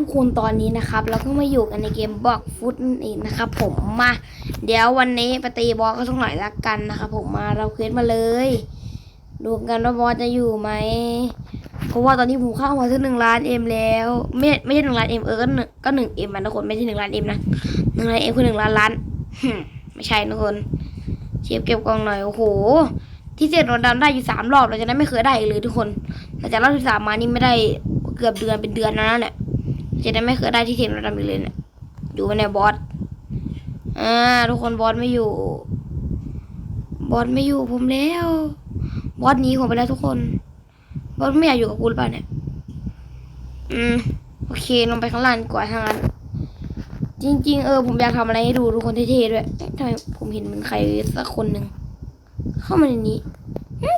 ทุกคนตอนนี้นะครับ เราก็มาอยู่กันในเกมบล็อกฟุตนั่นเองนะครับ ผมมาเดี๋ยววันนี้ไปตีบอสก็ต้องหน่อยละกันนะครับผมมาเราเควสมาเลย ดูกันว่าบอสจะอยู่ไหมเพราะว่าตอนนี้ผมเข้ามาถึงหนึ่งล้านเอ็มแล้ว ไม่ไม่ใช่หนึ่งล้านเอ็มเออก็หนึ่งก็หนึ่งเอ็มนะทุกคนไม่ใช่หนึ่งล้านเอ็มนะหนึ่งล้านเอ็มคือหนึ่งล้านล้านไม่ใช่ทุกคนเชียบเก็บกองหน่อยโอ้โหที่เสร็จรถดำได้อยู่สามรอบเราจะได้ไม่เคยได้อีกเลยทุกคนหลังจากรอบที่สามมานี่ไม่ได้เกือบเดือนเป็นเดือนแล้วนะเนี่ย จะได้ไม่เคยได้ที่เทียนเราทำอีกเลยเนี่ยอยู่ในบอสอ่าทุกคนบอสไม่อยู่ บอสไม่อยู่ผมแล้ว บอสหนีผมไปแล้วทุกคน บอสไม่อยากอยู่กับกูหรือเปล่าเนี่ย อืมโอเคลงไปข้างล่างกว่าทางนั้นจริง ๆ เออผมอยากทำอะไรให้ดูทุกคนเท่ๆด้วยทำไมผมเห็นมือนใครสักคนหนึ่งเข้ามาในนี้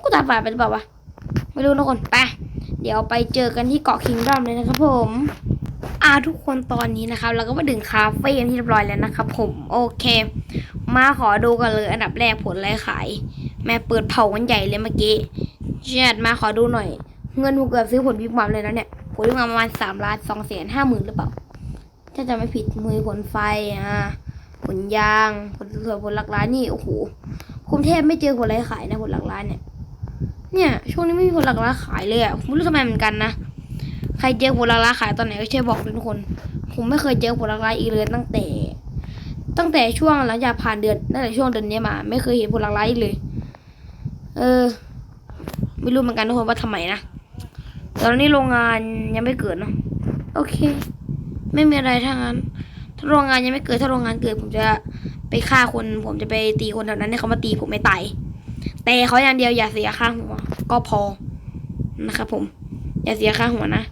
กูตาฝาดไปหรือเปล่าวะไม่รู้ทุกคนไปเดี๋ยวไปเจอกันที่เกาะคิงดอมเลยนะครับผม อ่าทุกคนตอนนี้นะครับเราก็มาถึงคาเฟ่ที่เรียบร้อยแล้วนะครับผมโอเค มาขอดูกันเลยอันดับแรกผลไรขาย แม่เปิดเผากันใหญ่เลยเมื่อกี้เชิดมาขอดูหน่อย เงินผมเกือบซื้อผลวิบวับเลยนะเนี่ยผลวิบวับประมาณสามล้านสองแสนห้าหมื่นหรือเปล่าถ้าจะไม่ผิดมือผลไฟอ่าผลยางผลส่วนผลหลักล้านนี่โอ้โหผมแทบไม่เจอผลไรขายนะผลหลักล้านเนี่ยเนี่ยช่วงนี้ไม่มีผลหลักล้านขายเลยอะผมไม่รู้ทำไมเหมือนกันนะ ใครเจอผลลัพธ์ขายตอนไหนก็ช่วยบอกด้วยทุกคน ผมไม่เคยเจอผลลัพธ์อีกเลยตั้งแต่ ตั้งแต่ช่วงหลังจากผ่านเดือนตั้งแต่ช่วงเดือนนี้มา ไม่เคยเห็นผลลัพธ์อีกเลย เออ ไม่รู้เหมือนกันทุกคนว่าทำไมนะตอนนี้โรงงานยังไม่เกิดเนาะโอเค ไม่มีอะไรทั้งนั้น ถ้าโรงงานยังไม่เกิดถ้าโรงงานเกิด ผมจะไปฆ่าคน ผมจะไปตีคนแถวนั้นให้เขามาตีผมไม่ตายแต่เขาอย่างเดียวอย่าเสียค่าหัวก็พอนะครับผม อย่าเสียค่าหัวนะ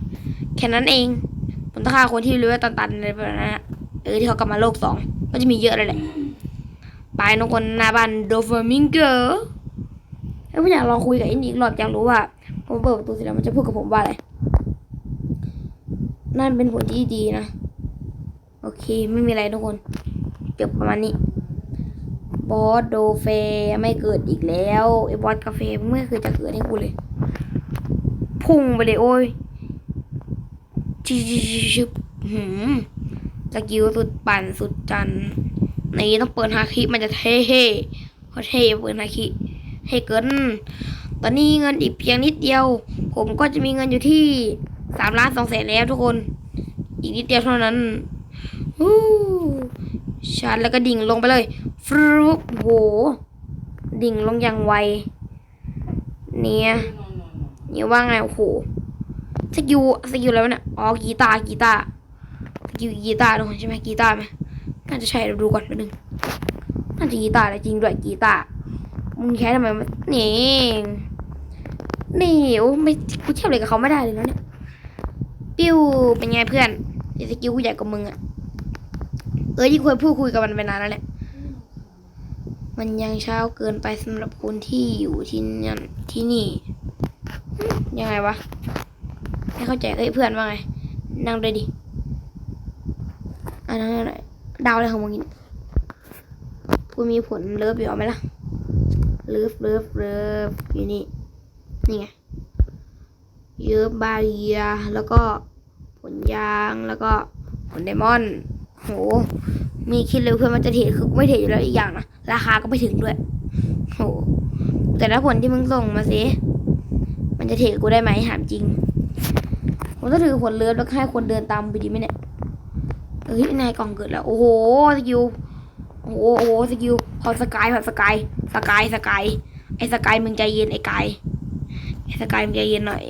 แค่นั้นเอง ผมต้องฆ่าคนที่รู้ว่าตันๆอะไรแบบนั้นเออที่เขากลับมาโลกสองก็จะมีเยอะเลยแหละไปนกคนหนาบันโดฟามิงเกอร์แล้วผมอยากลองคุยกับไอ้นี่อีกรอบอยากรู้ว่าผมเปิดประตูเสร็จแล้วมันจะพูดกับผมว่าอะไรนั่นเป็นผลที่ดีนะ โอเคไม่มีอะไรทุกคนจบประมาณนี้บอสโดเฟไม่เกิดอีกแล้วไอ้บอสกาแฟไม่เคยจะเกิดให้กูเลย พุ่งไปเลยโอ้ย ชิชิชิชิหืมสกิลสุดปั่นสุดจันนี่ต้องเปิดฮาคิมันจะเท่เท่เขาเท่เปิดฮาคิให้เกิน ตอนนี้เงินอีกเพียงนิดเดียว ผมก็จะมีเงินอยู่ที่สามล้านสองแสนแล้วทุกคน อีกนิดเดียวเท่านั้นฮู้ชาร์จแล้วก็ดิ่งลงไปเลยฟรุบโห ดิ่งลงอย่างไว เนี่ยเนี่ยว่าไงโอ้โห สกิลสกิลอะไรวะเนี่ย อ๋อ กีตาร์กีตาร์สกิลกีตาร์ทุกคนใช่ไหมกีตาร์ไหมน่าจะใช่เราดูก่อนแป๊บนึงน่าจะกีตาร์แหละจริงด้วยกีตาร์ มึงแค่ทำไมนี่นี่โอ้ไม่กูเทียบเลยกับเขาไม่ได้เลยแล้วเนี่ย ปิ้ว เป็นไงเพื่อนเดี๋ยวสกิลกูใหญ่กว่ามึงอะเออที่ควรพูดคุยกับมันไปนานแล้วเนี่ยมันยังเช้าเกินไปสำหรับคนที่อยู่ที่นั่นที่นี่ ยังไงวะ ไม่เข้าใจเอ้ยเพื่อนว่าไง นั่งเลยดิ อะนั่งหน่อยดาวอะไรของมึงนี่กูมีผลเลิฟอยู่เอาไหมล่ะ เลิฟเลิฟเลิฟอยู่นี่ นี่ไง เยอะบาเรีย แล้วก็ผลยาง แล้วก็ผลไดมอนด์โห มีคิดเลยเพื่อนมันจะเทรดคือกูไม่เทรดอยู่แล้วอีกอย่างนะ ราคาก็ไม่ถึงด้วย โห แต่ละผลที่มึงส่งมาสิ มันจะเทรดกูได้ไหมถามจริง ผมต้องถือผลเลือดแล้วให้คนเดินตามไปดีไหมเนี่ยเอ้ยนายกล่องเกิดแล้ว โอ้โหสกิลโอ้โหสกิลพอสกายพอสกายสกายสกายไอ้สกายมึงใจเย็นไอ้กายไอ้สกายมึงใจเย็นหน่อย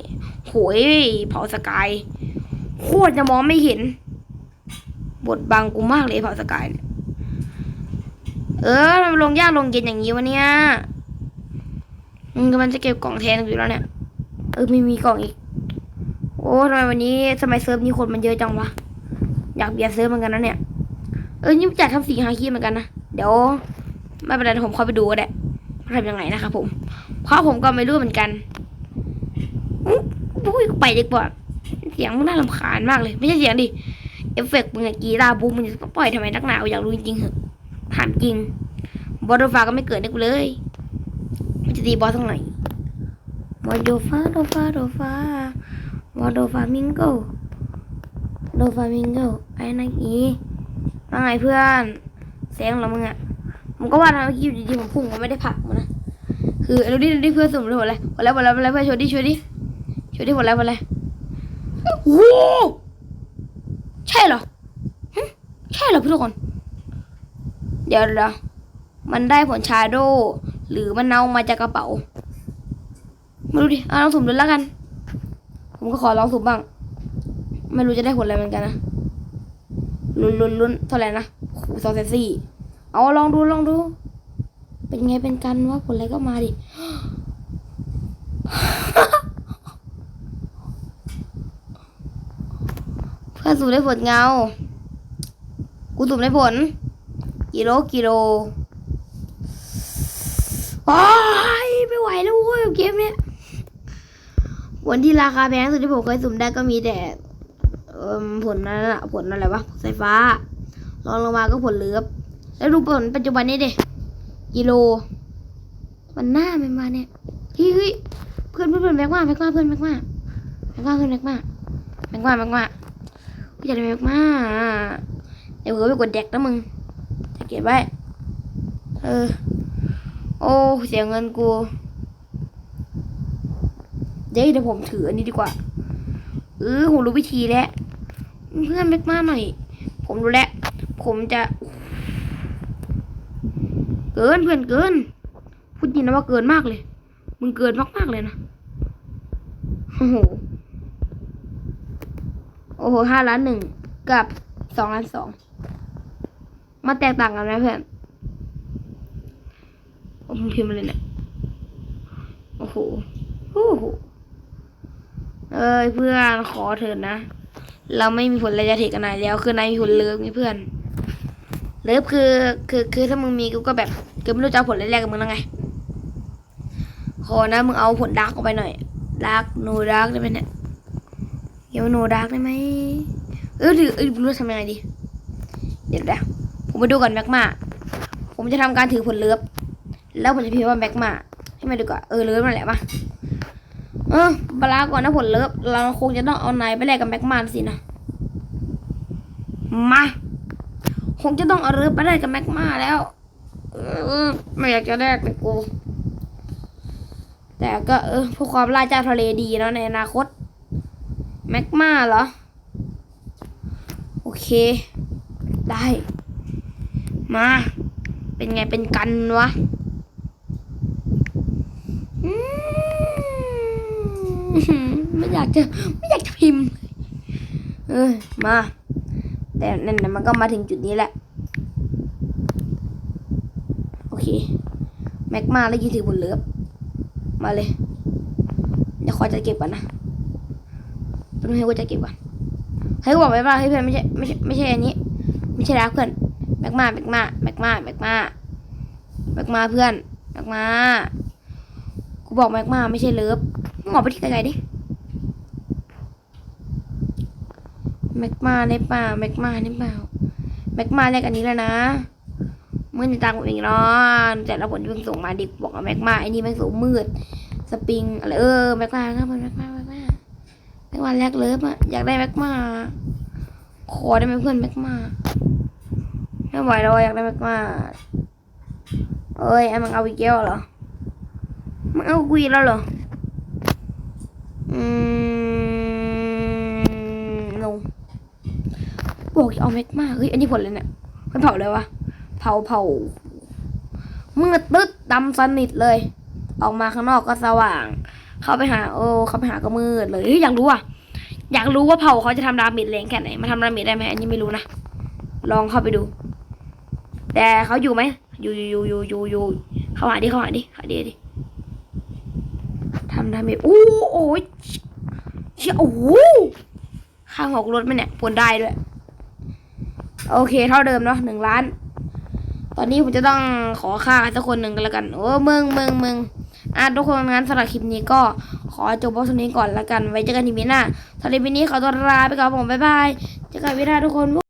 โหยเผาสกายโคตรจะมองไม่เห็น บทบังกูมากเลยเผาสกายเนี่ยเออลงยากลงเย็นอย่างนี้วะเนี่ยมันจะเก็บกล่องแทนอยู่แล้วเนี่ยเออไม่มีกล่องอีก โอ้ทำไมวันนี้ทำไมเซิร์ฟนี้คนมันเยอะจังวะ อยากเบียดเซิร์ฟเหมือนกันนะเนี่ย เออนี่จัดทำสีฮาคีเหมือนกันนะ เดี๋ยวไม่เป็นไรผมเข้าไปดูก็ได้ทำยังไงนะครับผมเพราะผมก็ไม่รู้เหมือนกันอุ้ยไปดีกว่า เสียงมันน่ารำคาญมากเลย ไม่ใช่เสียงดิ เอฟเฟกต์มึงอะกีตาร์บุ๊กมึงจะปล่อยทำไมนักหนาวอยากรู้จริงๆเหอะถามจริง บอสโดฟาก็ไม่เกิดได้กูเลยมันจะตีบอสตรงไหนบอสโดฟาโดฟาโดฟา บอสโดฟามิงโกโดฟามิงโกไอ้นักอีว่าไงเพื่อนเสียงเหรอมึงอะผมก็ว่าทำเมื่อกี้อยู่ดีๆผมพุ่งผมไม่ได้ผักมันนะคือดูดิดูดิเพื่อนสุ่มดูหมดเลยหมดแล้วหมดแล้วหมดแล้วเพื่อนช่วยดิช่วยดิช่วยดิหมดแล้วหมดแล้วโอ้โหใช่เหรอใช่เหรอทุกคน เดี๋ยวเดี๋ยวมันได้ผลชาโด หรือมันเอามาจากกระเป๋ามาดูดิเอาลองสุ่มดูแล้วกัน ผมก็ขอลองสุ่มบ้าง ไม่รู้จะได้ผลอะไรเหมือนกันนะลุ้นลุ้นลุ้นเท่าไหร่นะโอ้สองแสนสี่เอาลองดูลองดู เป็นไงเป็นกันว่าผลอะไรก็มาดิเพื่อนสุ่มได้ผลเงา กูสุ่มได้ผลกิโลกิโลโอ้ยไม่ไหวแล้วเว้ยเกมเนี้ย ผลที่ราคาแพงสุดที่ผมเคยสุ่มได้ก็มีแต่ผลนั่นแหละผลอะไรวะสายฟ้ารองลงมาก็ผลเหลือบแล้วดูผลปัจจุบันนี้ดิกิโล มันหน้ามันมาเนี่ยเฮ้ยเฮ้ยเพื่อนเพื่อนเพื่อนแม็กมาแม็กมาเพื่อนแม็กมาแม็กมาเพื่อนแม็กมาแม็กมาแม็กมาอยากได้แม็กมาเดี๋ยวเผื่อไปกดแดกนะมึงจะเก็บไว้เออโอ้เสียเงินกู เดี๋ยวเดี๋ยวผมถืออันนี้ดีกว่า เออผมรู้วิธีแล้วเพื่อนเม็กมาหน่อย ผมรู้แล้ว ผมจะ เกินเพื่อนเกิน พูดจริงนะว่าเกินมากเลย มึงเกินมากมากๆเลยนะ โอ้โห โอ้โหห้าล้านหนึ่งกับสองล้านสองมาแตกต่างกันไหมเพื่อนผมพิมพ์มาเลยเนี่ยโอ้โหโอ้โห เอ้ยเพื่อนขอเถิดนะ เราไม่มีผลอะไรจะเทกันนายแล้วคือนายมีผลเลิฟไงเพื่อน เลิฟคือคือคือถ้ามึงมีกูก็แบบคือไม่รู้จะเอาผลอะไรแรกกับมึงแล้วไงขอนะมึงเอาผลดาร์กออกไปหน่อยดาร์กโนดาร์กได้ไหมเนี่ยเดี๋ยวโนดาร์กได้ไหมเออหรือเออไม่รู้ทำยังไงดี เดี๋ยวเดี๋ยวผมไปดูก่อนแม็กมาผมจะทำการถือผลเลิฟแล้วผมจะพิมพ์ว่าแม็กมาให้มาดูก่อนเออเลิฟนั่นแหละมา ออบลาก่อนนะผลเลิฟเราคงจะต้องเอานายไปแลกกับแม็กมาสินะ มา คงจะต้องเอาเลิฟไปแลกกับแม็กมาแล้ว เออ ไม่อยากจะแลกเลยกู แต่ก็เออพื่อความล่าเจ้าทะเลดีแล้วในอนาคต แม็กมาเหรอ โอเค ได้ มา เป็นไงเป็นกันวะอืม ไม่อยากจะไม่อยากจะพิมพ์ เออมา แต่นั่นมันก็มาถึงจุดนี้แหละ โอเค แม็กมาแล้วยืนถือบนเลือบมาเลย เดี๋ยวขอจะเก็บก่อนนะต้องให้กูจะเก็บก่อนให้กูบอกไว้ว่าให้ยเพื่อนไม่ใช่ไม่ใช่ไม่ใช่อันนี้ ไม่ใช่รักเพื่อนแบกมาแบกมาแบกมาแบกมาแบกมาเพื่อนแบกมากูบอกแบกมาไม่ใช่เลิฟ มึงอไปที่ไกลๆดิแบกมาในป่าแบกมาในป่าแบกมาแรกอันนี้แล้วนะเมื่อในตังค์ผมเองเนาะแต่ละผลที่เพิ่งส่งมาดิบอกว่าแบกมาไอ้นี่แม่งสูงมืด สปริงอะไรเออแบกมาครับแบกมาแบกมาแบกมาแรกเลิฟอะอยากได้แบกมาขอได้ไหมเพื่อนแม็กมาไม่ไหวแล้วอยากได้แม็กมาเอ้ยไอ้มึงเอาอีกแก้วเหรอมึงเอากุยแล้วเหรอ ลงบอกอย่าเอาแม็กมาเฮ้ยอันนี้ผลเลยเนี่ยมันเผาเลยวะเผาเผามืดตึ๊ดดำสนิทเลย ออกมาข้างนอกก็สว่าง เข้าไปหา โอ้เข้าไปหาก็มืดเลยเฮ้ยอยากรู้อะอยากรู้ว่าเผาเขาจะทำดาเมจแรงแค่ไหนมาทำดาเมจได้ไหมอันนี้ไม่รู้นะลองเข้าไปดู แต่เขาอยู่ไหมอยู่อยู่อยู่อยู่อยู่เข้าหาดิเข้าหาดิหาดิดิ ทำดาเมจโอ้โอ้ยเชี่ยโอ้โหข้างหกรถไหมเนี่ยผลได้ด้วย โอเค เท่าเดิมเนาะหนึ่งล้าน ตอนนี้ผมจะต้องขอค่าสักคนหนึ่งกันแล้วกันโอ้เมืองเมืองเมืองอะทุกคนงั้นสำหรับคลิปนี้ก็ขอจบเพราะนี้ก่อนแล้วกัน ไว้เจอกันทีมีหน้าสำหรับวันนี้ขอตัวลาไปก่อนผมบ๊ายบายเจอกันวิดีโอทุกคน